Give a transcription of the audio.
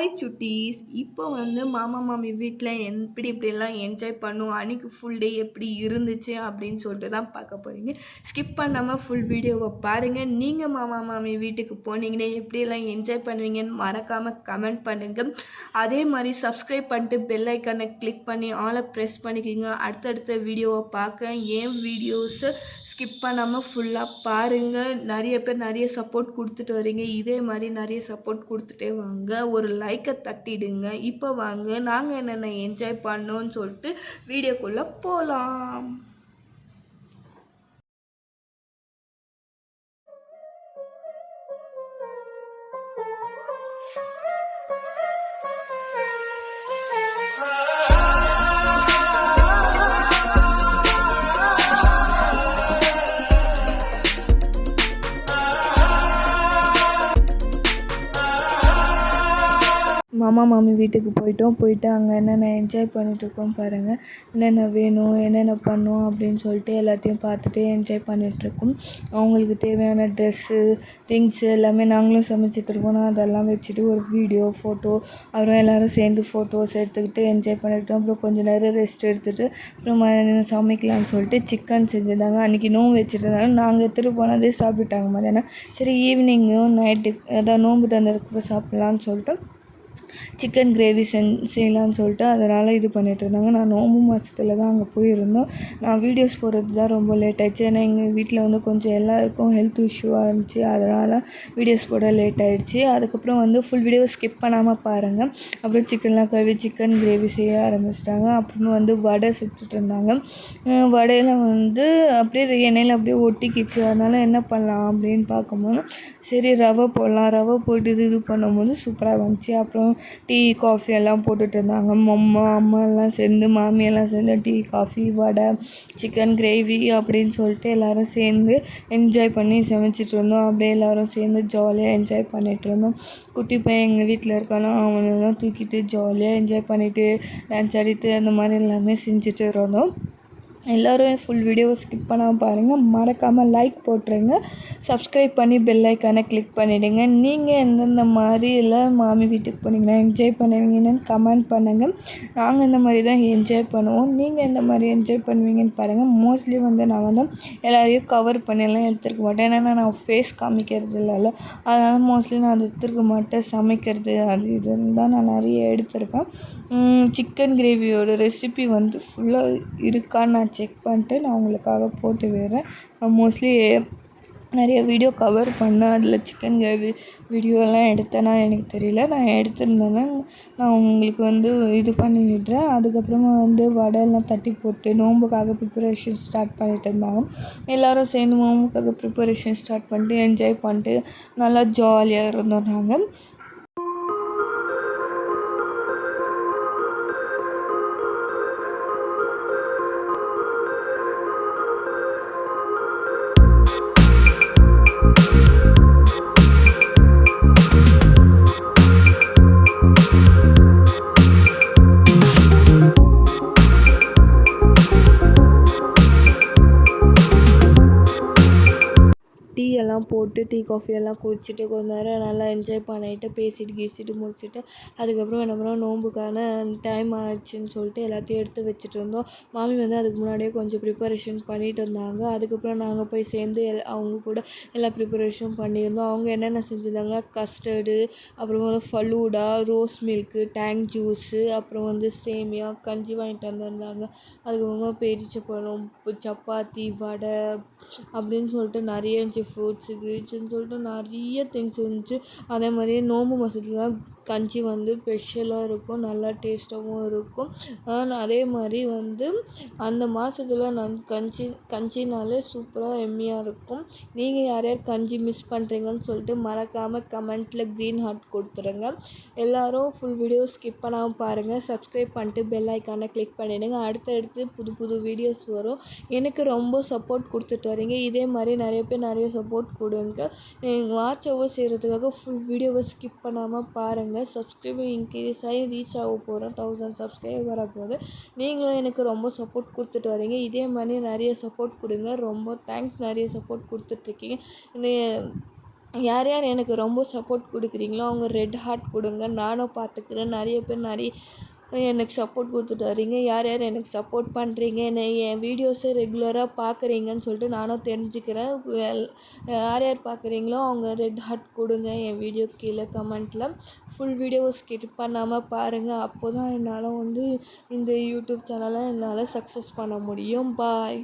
Hi சுட்டீஸ் இப்போ வந்து மாமா மாமி வீட்டில் எப்படி இப்படிலாம் என்ஜாய் பண்ணும். அன்றைக்கி ஃபுல் டே எப்படி இருந்துச்சு அப்படின்னு சொல்லிட்டு தான் பார்க்க போகிறீங்க ஸ்கிப் பண்ணாமல் ஃபுல் வீடியோவை பாருங்கள் நீங்கள் மாமா மாமி வீட்டுக்கு போனீங்கன்னா எப்படியெல்லாம் என்ஜாய் பண்ணுவீங்கன்னு மறக்காமல் கமெண்ட் பண்ணுங்கள் அதே மாதிரி சப்ஸ்கிரைப் பண்ணிட்டு பெல் ஐக்கானை கிளிக் பண்ணி ஆளை ப்ரெஸ் பண்ணிக்கிங்க. அடுத்தடுத்த வீடியோவை பார்க்க. ஏன் வீடியோஸை ஸ்கிப் பண்ணாமல் ஃபுல்லாக பாருங்கள் நிறைய பேர் நிறைய சப்போர்ட் கொடுத்துட்டு வரீங்க. இதே மாதிரி நிறைய சப்போர்ட் கொடுத்துட்டே வாங்க. ஒரு லைக்கை தட்டிடுங்க இப்போ வாங்க நாங்கள் என்னென்ன என்ஜாய் பண்ணோன்னு சொல்லிட்டு வீடியோக்குள்ளே போகலாம் மாமா மாமி வீட்டுக்கு போயிட்டோம். போயிட்டு அங்கே என்னென்ன என்ஜாய் பண்ணிகிட்ருக்கோம் பாருங்கள் என்னென்ன வேணும் என்னென்ன பண்ணோம் அப்படின்னு சொல்லிட்டு எல்லாத்தையும் பார்த்துட்டு என்ஜாய் பண்ணிகிட்ருக்கோம் அவங்களுக்கு தேவையான ட்ரெஸ்ஸு திங்ஸு எல்லாமே நாங்களும் சமைச்சிட்ருக்கோம் அதெல்லாம் வச்சுட்டு ஒரு வீடியோ ஃபோட்டோ அப்புறம் எல்லோரும் சேர்ந்து ஃபோட்டோஸ் எடுத்துக்கிட்டு என்ஜாய் பண்ணிக்கிட்டோம். அப்புறம் கொஞ்சம் நேரம் ரெஸ்ட் எடுத்துகிட்டு அப்புறம் சமைக்கலான்னு சொல்லிட்டு சிக்கன் செஞ்சுருந்தாங்க அன்றைக்கி நோம்பு வச்சுருந்தாங்க நாங்கள் எடுத்துகிட்டு போனதே சாப்பிட்டுட்டாங்க மதியானம் சரி ஈவினிங்கும் நைட்டு ஏதாவது நோம்பு தந்ததுக்கப்புறம் சாப்பிட்லான்னு சொல்லிட்டு சிக்கன் கிரேவி செஞ் செய்யலான்னு சொல்லிட்டு அதனால் இது பண்ணிகிட்டு இருந்தாங்க. நான் நோம்பு மாதத்துல தான் அங்கே போயிருந்தோம். நான் வீடியோஸ் போடுறது தான் ரொம்ப லேட் ஆயிடுச்சு. ஏன்னா எங்கள் வீட்டில் வந்து கொஞ்சம் எல்லாருக்கும் ஹெல்த் இஷ்யூவாக இருந்துச்சு. அதனால் வீடியோஸ் போட லேட் ஆகிடுச்சு அதுக்கப்புறம் வந்து ஃபுல் வீடியோ ஸ்கிப் பண்ணாமல் பாருங்கள் அப்புறம் சிக்கன்லாம் கழுவி சிக்கன் கிரேவி செய்ய ஆரம்பிச்சிட்டாங்க. அப்புறமா வந்து வடை சுட்டுட்டு இருந்தாங்க. வடையில் வந்து அப்படியே எண்ணெயில் அப்படியே ஒட்டிக்கிச்சு. அதனால் என்ன பண்ணலாம் அப்படின்னு பார்க்கும்போது சரி ரவை போடலாம். ரவை போட்டு இது பண்ணும்போது சூப்பராக வந்துச்சு. அப்புறம் டீ காஃபி எல்லாம் போட்டுட்டு இருந்தாங்க. அம்மா அம்மா எல்லாம் சேர்ந்து மாமியெல்லாம் சேர்ந்து tea coffee vada chicken gravy அப்படின்னு சொல்லிட்டு எல்லோரும் சேர்ந்து என்ஜாய் பண்ணி சமைச்சிட்டு இருந்தோம். அப்படியே எல்லோரும் சேர்ந்து ஜாலியாக என்ஜாய் பண்ணிகிட்டு இருந்தோம். குட்டி பையன் எங்கள் வீட்டில் இருக்கானோ அவனெல்லாம் தூக்கிட்டு ஜாலியாக என்ஜாய் பண்ணிவிட்டு டான்ஸ் ஆடிட்டு அந்த மாதிரி எல்லாமே செஞ்சுட்டு இருந்தோம். எல்லோரும் ஃபுல் வீடியோவை ஸ்கிப் பண்ணாமல் பாருங்கள் மறக்காமல் லைக் போட்டுருங்க. சப்ஸ்கிரைப் பண்ணி பெல் ஐக்கானை கிளிக் பண்ணிவிடுங்க நீங்கள் எந்தெந்த மாதிரி எல்லாம் மாமி வீட்டுக்கு போனீங்கன்னா என்ஜாய் பண்ணுவீங்கன்னு கமெண்ட் பண்ணுங்கள் நாங்கள் இந்த மாதிரி தான் என்ஜாய் பண்ணுவோம். நீங்கள் எந்த மாதிரி என்ஜாய் பண்ணுவீங்கன்னு பாருங்கள் மோஸ்ட்லி வந்து நான் வந்து எல்லோரையும் கவர் பண்ணியெல்லாம் எடுத்துருக்க மாட்டேன். ஏன்னா நான் ஃபேஸ் காமிக்கிறது இல்லைல்ல. அதனால் மோஸ்ட்லி நான் அதை எடுத்துருக்க மாட்டேன். சமைக்கிறது அது இதுன்னு தான் நான் நிறைய எடுத்திருப்பேன். சிக்கன் கிரேவியோட ரெசிபி வந்து ஃபுல்லாக இருக்கான்னு நான் செக் பண்ணிட்டு நான் உங்களுக்காக போட்டு விடுறேன். நான் மோஸ்ட்லி நிறைய வீடியோ கவர் பண்ணேன். அதில் சிக்கன் கிரேவி வீடியோலாம் எடுத்தேன்னா எனக்கு தெரியல. நான் எடுத்திருந்தேன்னா நான் உங்களுக்கு வந்து இது பண்ணி விடுறேன். அதுக்கப்புறமா வந்து வடையெல்லாம் தட்டி போட்டு நோம்புக்காக ப்ரிப்பரேஷன் ஸ்டார்ட் பண்ணிட்டு இருந்தாங்க. எல்லோரும் சேர்ந்து நோம்புக்காக ப்ரிப்பரேஷன் ஸ்டார்ட் பண்ணிட்டு என்ஜாய் பண்ணிட்டு நல்லா ஜாலியாக இருந்தோம் நாங்கள் டீ எல்லாம் போட்டு டீ காஃபி எல்லாம் குடிச்சிட்டு கொஞ்ச நேரம் நல்லா என்ஜாய் பண்ணிட்டு பேசிட்டு கீசிட்டு முடிச்சுட்டு அதுக்கப்புறம் என்ன பண்ணோம் நோன்புக்கான டைம் ஆயிடுச்சுன்னு சொல்லிட்டு எல்லாத்தையும் எடுத்து வச்சுட்டு இருந்தோம். மாமி வந்து அதுக்கு முன்னாடியே கொஞ்சம் ப்ரிப்பரேஷன் பண்ணிட்டு இருந்தாங்க. அதுக்கப்புறம் நாங்கள் போய் சேர்ந்து அவங்க கூட எல்லா ப்ரிப்பரேஷனும் பண்ணியிருந்தோம். அவங்க என்னென்ன செஞ்சுருந்தாங்க கஸ்டர்டு அப்புறம் வந்து falooda rose milk Tang juice அப்புறம் வந்து சேமியா கஞ்சி வாங்கிட்டு வந்திருந்தாங்க. அதுக்கப்புறமா பேரிச்சப்பழம் சப்பாத்தி வடை அப்படின்னு சொல்லிட்டு நிறைய ஃப்ரூட்ஸு கிட்ஸுக்கு சொல்லிட்டு நிறைய திங்ஸ் இருந்துச்சு. அதே மாதிரியே நோம்பு மாதத்துலலாம் கஞ்சி வந்து ஸ்பெஷலாக இருக்கும் நல்லா டேஸ்ட்டாகவும் இருக்கும். அதே மாதிரி வந்து அந்த மாதத்துல நான் கஞ்சி கஞ்சினாலே சூப்பராக எம்மியாக இருக்கும். நீங்கள் யார் யார் கஞ்சி மிஸ் பண்ணுறீங்கன்னு சொல்லிட்டு மறக்காமல் கமெண்ட்டில் க்ரீன் ஹார்ட் கொடுத்துருங்க. எல்லோரும் ஃபுல் வீடியோ ஸ்கிப் பண்ணாமல் பாருங்கள் சப்ஸ்கிரைப் பண்ணிட்டு பெல் ஐக்கானை கிளிக் பண்ணிவிடுங்க அடுத்தடுத்து புது புது வீடியோஸ் வரும். எனக்கு ரொம்ப சப்போர்ட் கொடுத்துட்டு வரீங்க. இதே மாதிரி நிறைய பேர் நிறைய சப்போர்ட் கொடுங்க. வாட்ச் ஓவர் செய்கிறதுக்காக ஃபுல் வீடியோவை ஸ்கிப் பண்ணாமல் பாருங்கள் சப்ஸ்கிரைபர் இன்க்ரீஸ் ஆகி ரீச் ஆக போகிறோம் தௌசண்ட் சப்ஸ்கிரைபர் வரப்போகுது. நீங்களும் எனக்கு ரொம்ப சப்போர்ட் கொடுத்துட்டு வரீங்க. இதே மாதிரி நிறைய சப்போர்ட் கொடுங்க. ரொம்ப தேங்க்ஸ் நிறைய சப்போர்ட் கொடுத்துட்ருக்கீங்க இந்த யார் யார் எனக்கு ரொம்ப சப்போர்ட் கொடுக்குறீங்களோ அவங்க ரெட் ஹார்ட் கொடுங்க. நானும் பார்த்துக்கிறேன். நிறைய பேர் நிறைய எனக்கு சப்போர்ட் கொடுத்துட்டு வரீங்க யார் யார் எனக்கு சப்போர்ட் பண்ணுறீங்க என்னை என் வீடியோஸை ரெகுலராக பார்க்குறீங்கன்னு சொல்லிட்டு நானும் தெரிஞ்சுக்கிறேன். யார் யார் பார்க்குறீங்களோ அவங்க ரெட் ஹார்ட் கொடுங்க. என் வீடியோ கீழே கமெண்ட்டில் ஃபுல் வீடியோ ஸ்கிப் பண்ணாமல் பாருங்கள் அப்போ தான் என்னால் வந்து இந்த யூடியூப் சேனலை என்னால் சக்ஸஸ் பண்ண முடியும். பாய்